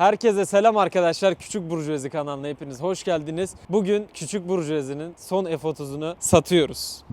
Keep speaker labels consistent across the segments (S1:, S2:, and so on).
S1: Herkese selam arkadaşlar. Küçük Burjuvazi kanalına hepiniz hoş geldiniz. Bugün Küçük Burjuvazi'nin son F30'unu satıyoruz.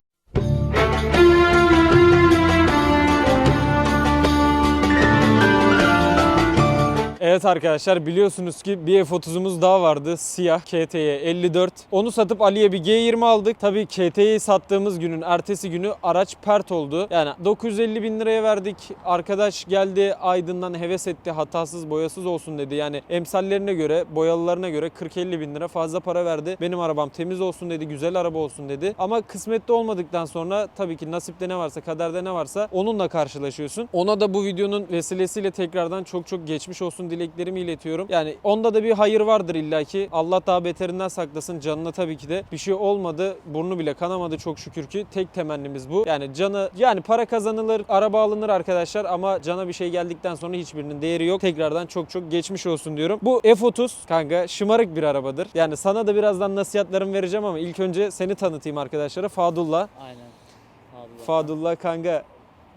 S1: Evet arkadaşlar biliyorsunuz ki bir F30'umuz daha vardı. Siyah KTY 54. Onu satıp Ali'ye bir G20 aldık. Tabii KTY'yi sattığımız günün ertesi günü araç pert oldu. Yani 950 bin liraya verdik. Arkadaş geldi Aydın'dan heves etti. Hatasız boyasız olsun dedi. Yani emsallerine göre boyalılarına göre 40-50 bin lira fazla para verdi. Benim arabam temiz olsun dedi. Güzel araba olsun dedi. Ama kısmette olmadıktan sonra tabii ki nasipte ne varsa kaderde ne varsa onunla karşılaşıyorsun. Ona da bu videonun vesilesiyle tekrardan çok çok geçmiş olsun dileklerimi iletiyorum. Yani onda da bir hayır vardır illaki. Allah daha beterinden saklasın. Canına tabii ki de bir şey olmadı. Burnu bile kanamadı çok şükür ki. Tek temennimiz bu. Yani canı yani para kazanılır, araba alınır arkadaşlar ama cana bir şey geldikten sonra hiçbirinin değeri yok. Tekrardan çok çok geçmiş olsun diyorum. Bu F30 kanka şımarık bir arabadır. Yani sana da birazdan nasihatlerimi vereceğim ama ilk önce seni tanıtayım arkadaşlara. Fadullah.
S2: Aynen. Abi
S1: Fadullah kanka.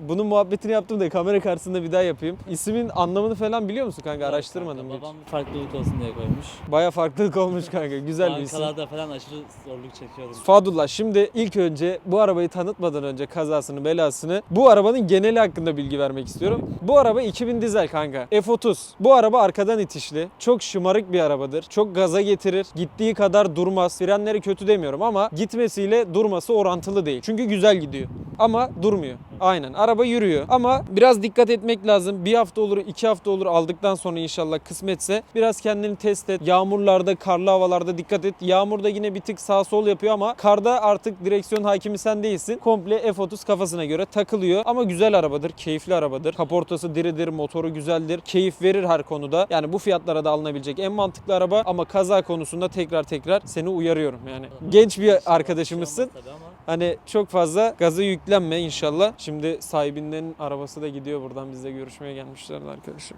S1: Bunun muhabbetini yaptım da kamera karşısında bir daha yapayım. İsmin anlamını falan biliyor musun kanka? Araştırmadım hiç.
S2: Babam farklılık olsun diye koymuş.
S1: Baya farklılık olmuş kanka. Güzel bir isim.
S2: Bankalarda falan aşırı zorluk çekiyorum.
S1: Fadullah şimdi ilk önce bu arabayı tanıtmadan önce kazasını belasını bu arabanın geneli hakkında bilgi vermek istiyorum. Bu araba 2000 dizel kanka. F30. Bu araba arkadan itişli. Çok şımarık bir arabadır. Çok gaza getirir. Gittiği kadar durmaz. Frenleri kötü demiyorum ama gitmesiyle durması orantılı değil. Çünkü güzel gidiyor. Ama durmuyor. Aynen. Araba yürüyor. Ama biraz dikkat etmek lazım. Bir hafta olur, iki hafta olur aldıktan sonra inşallah kısmetse biraz kendini test et. Yağmurlarda, karlı havalarda dikkat et. Yağmurda yine bir tık sağ sol yapıyor ama karda artık direksiyon hakimi sen değilsin. Komple F30 kafasına göre takılıyor. Ama güzel arabadır, keyifli arabadır. Kaportası diridir, motoru güzeldir. Keyif verir her konuda. Yani bu fiyatlara da alınabilecek en mantıklı araba ama kaza konusunda tekrar tekrar seni uyarıyorum yani. Genç bir arkadaşımızsın. Hani çok fazla gaza yüklenme inşallah. Şimdi sahibinden arabası da gidiyor buradan bizle görüşmeye gelmişlerdi arkadaşım.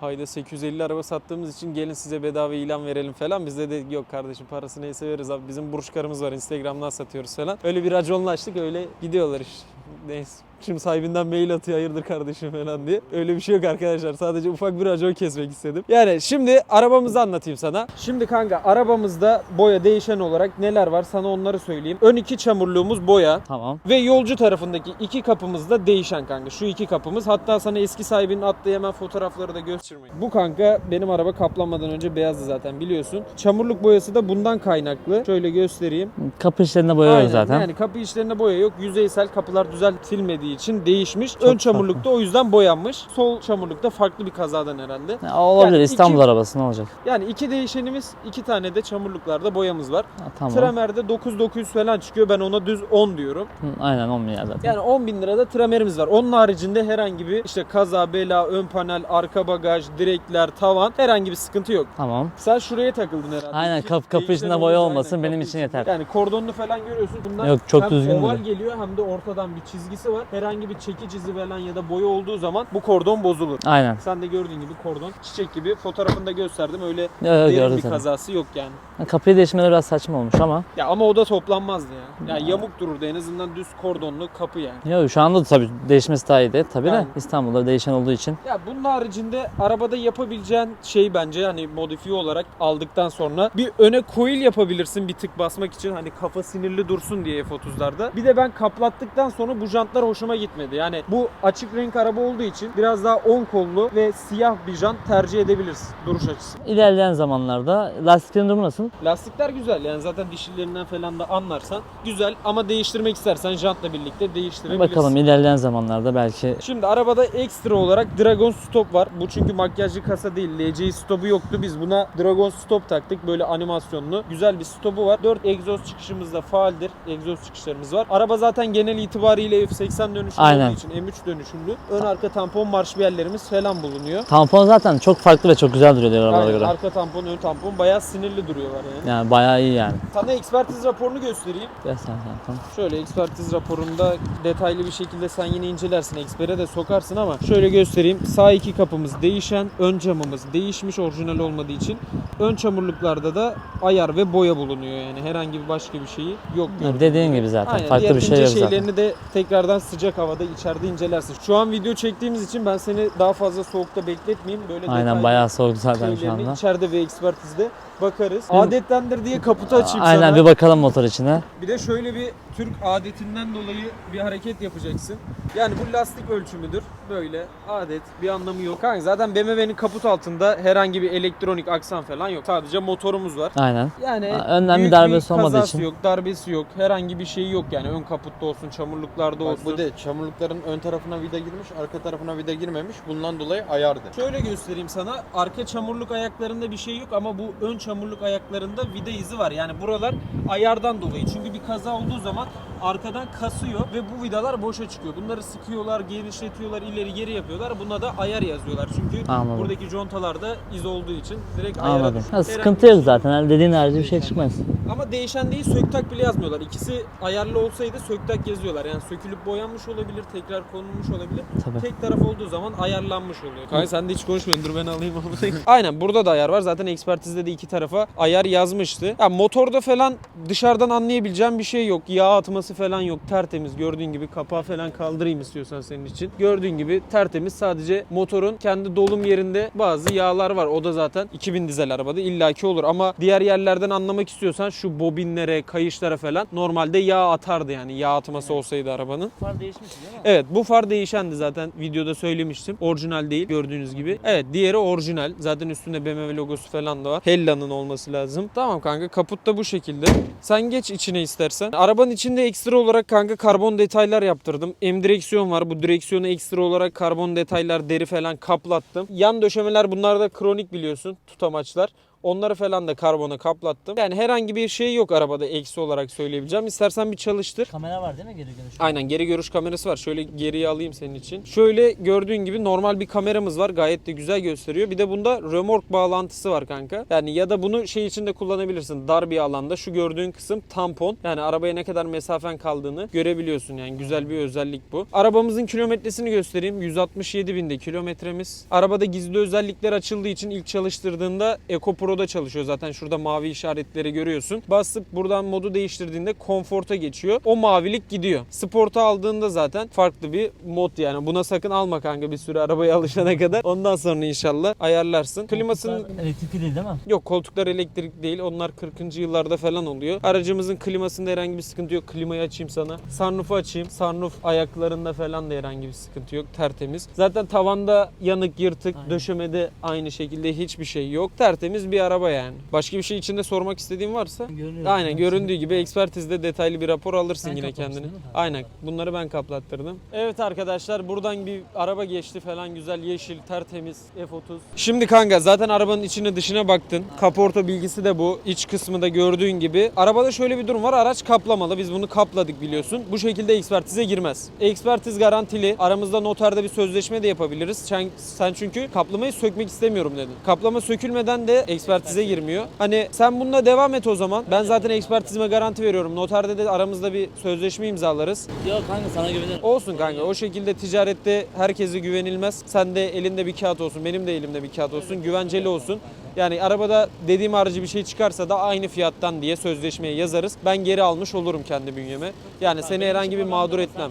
S1: Hayda 850 araba sattığımız için gelin size bedava ilan verelim falan. Biz de yok kardeşim parası neyse veririz abi. Bizim burçkarımız var Instagram'dan satıyoruz falan. Öyle bir raconlaştık öyle gidiyorlar işte. Neyse. Şimdi sahibinden mail atıyor hayırdır kardeşim falan diye. Öyle bir şey yok arkadaşlar. Sadece ufak bir racon kesmek istedim. Yani şimdi arabamızı anlatayım sana. Şimdi kanka arabamızda boya değişen olarak neler var sana onları söyleyeyim. Ön iki çamurluğumuz boya.
S2: tamam.
S1: Ve yolcu tarafındaki iki kapımız da değişen kanka. Şu iki kapımız. Hatta sana eski sahibinin attığı hemen fotoğrafları da göstereyim. Bu kanka benim araba kaplanmadan önce beyazdı zaten biliyorsun. Çamurluk boyası da bundan kaynaklı. Şöyle göstereyim.
S2: Kapı işlerinde boya yok zaten.
S1: Yani kapı içlerinde boya yok. Yüzeysel kapılar düzeltilmediği için değişmiş.
S2: Çok
S1: Ön çamurlukta o yüzden boyanmış. Sol çamurlukta farklı bir kazadan herhalde.
S2: Ya, olabilir
S1: Yani
S2: İstanbul
S1: iki-
S2: arabası ne olacak?
S1: Yani iki değişenimiz, iki tane de çamurluklarda boyamız var.
S2: Ha, tamam.
S1: Tramer'de 9900 falan çıkıyor. Ben ona düz 10 diyorum.
S2: Hı, Aynen 10 milyar zaten.
S1: Yani 10 bin lirada tramerimiz var. Onun haricinde herhangi bir işte kaza, bela, ön panel, arka bagaj, direkler, tavan herhangi bir sıkıntı yok.
S2: Tamam.
S1: Sen şuraya takıldın herhalde.
S2: Aynen,
S1: İki
S2: kapı- içinde boya olmasın,
S1: aynen,
S2: benim için yeter.
S1: Yani kordonunu falan görüyorsun. Bundan
S2: Yok, çok
S1: hem
S2: düzgün
S1: oval
S2: duruyor.
S1: geliyor hem de ortadan bir çizgisi var. Herhangi bir çekiç izi falan ya da boya olduğu zaman bu kordon bozulur.
S2: Aynen.
S1: Sen de gördüğün gibi kordon çiçek gibi fotoğrafını da gösterdim. Öyle
S2: Yok,
S1: derin bir
S2: tabii.
S1: kazası yok yani.
S2: Ha, Kapıyı değişmeleri biraz saçma olmuş ama.
S1: Ya ama o da toplanmazdı ya. Ya yamuk dururdu en azından düz kordonlu kapı yani.
S2: Yok şu anda da tabii değişmesi daha iyiydi. Tabii
S1: Yani.
S2: de İstanbul'da değişen olduğu için.
S1: Ya bunun haricinde arabada yapabileceğin şey bence hani modifiye olarak aldıktan sonra bir öne coil yapabilirsin bir tık basmak için hani kafa sinirli dursun diye F30'larda. Bir de ben kaplattıktan sonra bu jantlar hoşuma gitmedi. Yani bu açık renk araba olduğu için biraz daha 10 kollu ve siyah bir jant tercih edebilirsin duruş açısı.
S2: İlerleyen zamanlarda lastiklerin durumu nasıl?
S1: Lastikler güzel yani zaten dişillerinden falan da anlarsan güzel ama değiştirmek istersen jantla birlikte değiştirebilirsin.
S2: Bakalım ilerleyen zamanlarda belki
S1: Şimdi arabada ekstra olarak Dragon Stop var. Bu çünkü makyajlı kasa değil. LCI stopu yoktu. Biz buna Dragon Stop taktık. Böyle animasyonlu. Güzel bir stopu var. 4 egzoz çıkışımız da faaldir. Egzoz çıkışlarımız var. Araba zaten genel itibariyle F80 dönüşümlü
S2: Aynen.
S1: olduğu için M3 dönüşümlü. Ön arka tampon marşbiyerlerimiz falan bulunuyor.
S2: tampon zaten çok farklı ve çok güzel duruyor diğer arabalara göre.
S1: arka tampon, ön tampon bayağı sinirli duruyorlar yani.
S2: Yani bayağı iyi yani.
S1: Sana ekspertiz raporunu göstereyim.
S2: Göster sen, tamam.
S1: Şöyle ekspertiz raporunda detaylı bir şekilde sen yine incelersin. Ekspere de sokarsın ama şöyle göstereyim. Sağ iki kapımız değişen, ön camımız değişmiş orijinal olmadığı için. Ön çamurluklarda da ayar ve boya bulunuyor yani. Herhangi bir başka bir şeyi yok.
S2: Ya
S1: gördüğün
S2: dediğin gibi zaten.
S1: Aynen.
S2: Farklı
S1: Diğer
S2: bir şey
S1: ince
S2: yok zaten.
S1: şeylerini de tekrardan sıcak havada içeride incelersin. Şu an video çektiğimiz için ben seni daha fazla soğukta bekletmeyeyim. Böyle
S2: Aynen
S1: detaylı
S2: bayağı soğuk zaten şu
S1: şeylerini
S2: anda.
S1: içeride ve ekspertizde bakarız. Adettendir diye kaputu açayım
S2: Aynen
S1: sana.
S2: bir bakalım motor içine.
S1: Bir de şöyle bir Türk adetinden dolayı bir hareket yapacaksın. Yani bu lastik ölçümüdür. Böyle adet bir anlamı yok. Kanka zaten BMW'nin kaput altında herhangi bir elektronik aksan falan yok. Sadece motorumuz var.
S2: Aynen.
S1: Yani
S2: Ha, önden bir
S1: büyük
S2: darbesi olmadığı
S1: kazası
S2: için.
S1: yok, darbesi yok. Herhangi bir şey yok yani. Ön kaputta olsun, çamurluklarda
S3: Bak
S1: olsun.
S3: bu de çamurlukların ön tarafına vida girmiş, arka tarafına vida girmemiş. Bundan dolayı ayardı.
S1: Şöyle göstereyim sana. Arka çamurluk ayaklarında bir şey yok ama bu ön çamurluk ayaklarında vida izi var. Yani buralar ayardan dolayı. Çünkü bir kaza olduğu zaman arkadan kasıyor ve bu vidalar boşa çıkıyor. Bunları sıkıyorlar, genişletiyorlar, ileri geri yapıyorlar. Buna da ayar yazıyorlar. Çünkü
S2: Anladım.
S1: buradaki contalarda iz olduğu için direkt ayara
S2: Anladım.
S1: düşüyor.
S2: Ha,
S1: Herhangi
S2: sıkıntı
S1: bir
S2: yok
S1: şey
S2: zaten. Yani dediğin harici bir şey çıkmaz.
S1: Ama değişen değil söktak bile yazmıyorlar. İkisi ayarlı olsaydı söktak yazıyorlar. Yani sökülüp boyanmış olabilir, tekrar konulmuş olabilir.
S2: Tabii.
S1: Tek taraf olduğu zaman ayarlanmış oluyor. Kanka sen de hiç konuşmuyorsun. Dur ben alayım onu. Aynen burada da ayar var. Zaten ekspertizde de iki tarafa ayar yazmıştı. Ya motorda falan dışarıdan anlayabileceğim bir şey yok. Yağ atması falan yok. Tertemiz. Gördüğün gibi kapağı falan kaldırayım istiyorsan senin için. Gördüğün gibi tertemiz. Sadece motorun kendi dolum yerinde bazı yağlar var. O da zaten 2000 dizel arabada illaki olur. Ama diğer yerlerden anlamak istiyorsan şu bobinlere, kayışlara falan normalde yağ atardı yani. Yağ atması olsaydı arabanın.
S2: Far değişmiş değil mi?
S1: Evet bu far değişendi zaten videoda söylemiştim. Orijinal değil gördüğünüz gibi. Evet diğeri orijinal. Zaten üstünde BMW logosu falan da var. Hella'nın olması lazım. Tamam kanka kaput da bu şekilde. Sen geç içine istersen. Arabanın içinde ekstra olarak kanka karbon detaylar yaptırdım. M direksiyon var. Bu direksiyonu ekstra olarak karbon detaylar, deri falan kaplattım. Yan döşemeler bunlar da kronik biliyorsun tutamaçlar. Onları falan da karbona kaplattım. Yani herhangi bir şey yok arabada eksi olarak söyleyebileceğim. İstersen bir çalıştır.
S2: Kamera var değil mi geri dönüş?
S1: Aynen geri görüş kamerası var. Şöyle geriye alayım senin için. Şöyle gördüğün gibi normal bir kameramız var. Gayet de güzel gösteriyor. Bir de bunda römork bağlantısı var kanka. Yani ya da bunu şey için de kullanabilirsin. Dar bir alanda. Şu gördüğün kısım tampon. Yani arabaya ne kadar mesafen kaldığını görebiliyorsun. Yani güzel bir özellik bu. Arabamızın kilometresini göstereyim. 167 binde kilometremiz. Arabada gizli özellikler açıldığı için ilk çalıştırdığında Eco Pro'da çalışıyor. Zaten şurada mavi işaretleri görüyorsun. Basıp buradan modu değiştirdiğinde konforta geçiyor. O mavilik gidiyor. Sporta aldığında zaten farklı bir mod yani. Buna sakın alma kanka bir süre arabaya alışana kadar. Ondan sonra inşallah ayarlarsın. Klimasının
S2: Elektrikli değil değil mi?
S1: Yok koltuklar elektrik değil. Onlar 40. yıllarda falan oluyor. Aracımızın klimasında herhangi bir sıkıntı yok. Klimayı açayım sana. Sunroof'u açayım. Sunroof ayaklarında falan da herhangi bir sıkıntı yok. Tertemiz. Zaten tavanda yanık, yırtık,
S2: Aynen.
S1: döşemede aynı şekilde hiçbir şey yok. Tertemiz bir araba yani. Başka bir şey içinde sormak istediğin varsa
S2: Görünüyor.
S1: Aynen göründüğü gibi ekspertizde detaylı bir rapor alırsın
S2: Sen
S1: yine kendini.
S2: değil mi?
S1: Aynen. Bunları ben kaplattırdım. Evet arkadaşlar buradan bir araba geçti falan güzel yeşil tertemiz F30. Şimdi kanka zaten arabanın içine dışına baktın. Kaporta bilgisi de bu. İç kısmı da gördüğün gibi. Arabada şöyle bir durum var. Araç kaplamalı. Biz bunu kapladık biliyorsun. Bu şekilde ekspertize girmez. Ekspertiz garantili. Aramızda noterde bir sözleşme de yapabiliriz. Sen, sen çünkü kaplamayı sökmek istemiyorum dedin. Kaplama sökülmeden de ekspertize girmiyor. Hani sen bununla devam et o zaman. Ben zaten ekspertizime garanti veriyorum. Noterde de aramızda bir sözleşme imzalarız.
S2: Yok kanka sana güvenirim.
S1: Olsun kanka. O şekilde ticarette herkese güvenilmez. Sen de elinde bir kağıt olsun. Benim de elimde bir kağıt olsun. Güvenceli olsun. Yani arabada dediğim harici bir şey çıkarsa da aynı fiyattan diye sözleşmeye yazarız. Ben geri almış olurum kendi bünyeme. Yani seni herhangi bir mağdur etmem.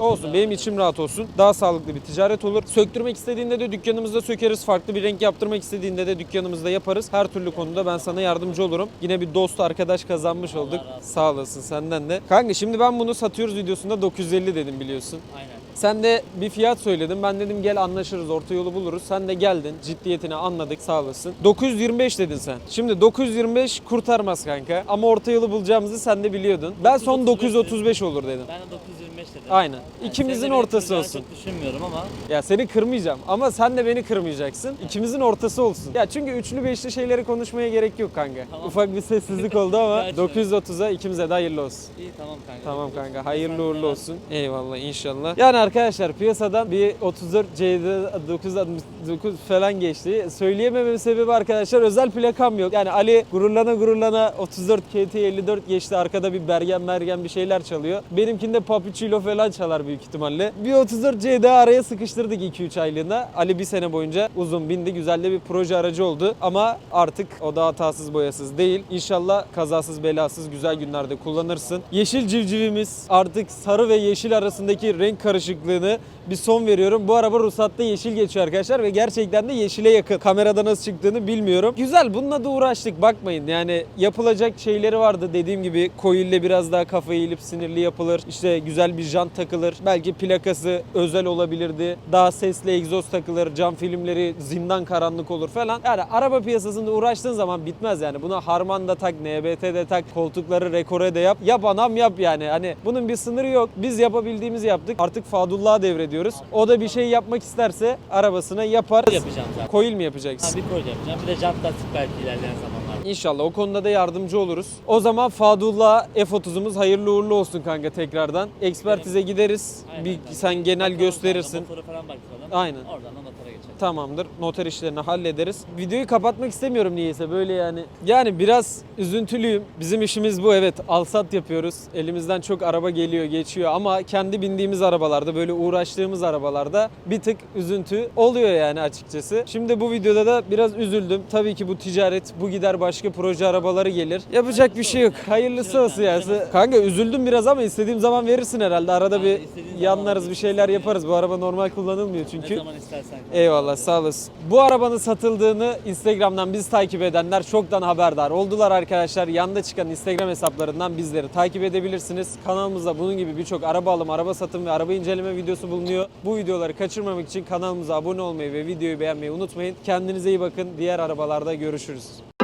S1: Olsun benim içim rahat olsun. Daha sağlıklı bir ticaret olur. Söktürmek istediğinde de dükkanımızda sökeriz. Farklı bir renk yaptırmak istediğinde de dükkanımızda yaparız. Her türlü konuda ben sana yardımcı olurum. Yine bir dost arkadaş kazanmış olduk. Sağ olasın senden de. Kanka şimdi ben bunu satıyoruz videosunda 950 dedim biliyorsun.
S2: Aynen.
S1: Sen de bir fiyat söyledin. Ben dedim gel anlaşırız, orta yolu buluruz. Sen de geldin. Ciddiyetini anladık sağ olasın. 925 dedin sen. Şimdi 925 kurtarmaz kanka. Ama orta yolu bulacağımızı sen de biliyordun. Ben son 935 olur dedim.
S2: Ben de 925 dedim.
S1: Aynen. İkimizin ortası olsun.
S2: Çok düşünmüyorum ama.
S1: Ya seni kırmayacağım ama sen de beni kırmayacaksın. İkimizin ortası olsun. Ya çünkü üçlü beşli şeyleri konuşmaya gerek yok kanka.
S2: Tamam.
S1: Ufak bir sessizlik oldu ama
S2: Gerçi.
S1: 930'a ikimize de hayırlı olsun.
S2: İyi tamam kanka.
S1: Tamam kanka hayırlı uğurlu olsun. Eyvallah inşallah. Yani arkadaşlar piyasadan bir 34 CD 969 falan geçti. Söyleyemememin sebebi arkadaşlar özel plakam yok. Yani Ali gururlana gururlana 34 KT 54 geçti. Arkada bir bergen mergen bir şeyler çalıyor. Benimkinde Papuçilo falan çalar büyük ihtimalle. Bir 34 CD araya sıkıştırdık 2-3 aylığına. Ali bir sene boyunca uzun bindi. Güzel de bir proje aracı oldu. Ama artık o da hatasız boyasız değil. İnşallah kazasız belasız güzel günlerde kullanırsın. Yeşil civcivimiz artık sarı ve yeşil arasındaki renk karışıklığını bir son veriyorum. Bu araba ruhsatta yeşil geçiyor arkadaşlar ve gerçekten de yeşile yakın. Kamerada nasıl çıktığını bilmiyorum. Güzel bununla da uğraştık bakmayın. Yani yapılacak şeyleri vardı dediğim gibi coil'le biraz daha kafa eğilip sinirli yapılır. İşte güzel bir jant takılır. Belki plakası özel olabilirdi. Daha sesli egzoz takılır. Cam filmleri zindan karanlık olur falan. Yani araba piyasasında uğraştığın zaman bitmez yani. Buna harman da tak, NBT de tak, koltukları rekore de yap. Yap anam yap yani. Hani bunun bir sınırı yok. Biz yapabildiğimizi yaptık. Artık Fadullah'a devrediyoruz. O da bir şey yapmak isterse arabasına yapar.
S2: Yapacağım zaten.
S1: Coil mi
S2: Ha,
S1: yapacaksın?
S2: bir koydu yapacağım. Bir de jant lastik belki ilerleyen zamanlarda.
S1: İnşallah o konuda da yardımcı oluruz. O zaman Fadullah F30'umuz hayırlı uğurlu olsun kanka tekrardan. Ekspertize gideriz.
S2: Aynen
S1: Bir
S2: kanka.
S1: sen genel
S2: Bakalım
S1: gösterirsin.
S2: kanka, Motoru falan.
S1: Aynen.
S2: Oradan da motora geçelim.
S1: Tamamdır. Noter işlerini hallederiz. Videoyu kapatmak istemiyorum niyeyse böyle yani. Yani biraz üzüntülüyüm. Bizim işimiz bu evet. Alsat yapıyoruz. Elimizden çok araba geliyor, geçiyor ama kendi bindiğimiz arabalarda böyle uğraştığımız arabalarda bir tık üzüntü oluyor yani açıkçası. Şimdi bu videoda da biraz üzüldüm. Tabii ki bu ticaret, bu gider başka proje arabaları gelir. Yapacak bir şey yok. Hayırlısı olsun yani. Kanka üzüldüm biraz ama istediğim zaman verirsin herhalde. Arada bir yanlarız, bir şeyler yaparız. Bu araba normal kullanılmıyor
S2: Ne
S1: çünkü.
S2: zaman istersen.
S1: Eyvallah sağ olasın. Bu arabanın satıldığını Instagram'dan biz takip edenler çoktan haberdar oldular arkadaşlar. Yanda çıkan Instagram hesaplarından bizleri takip edebilirsiniz. Kanalımızda bunun gibi birçok araba alım, araba satım ve araba inceleme videosu bulunuyor. Bu videoları kaçırmamak için kanalımıza abone olmayı ve videoyu beğenmeyi unutmayın. Kendinize iyi bakın. Diğer arabalarda görüşürüz.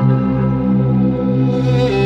S1: Thank you.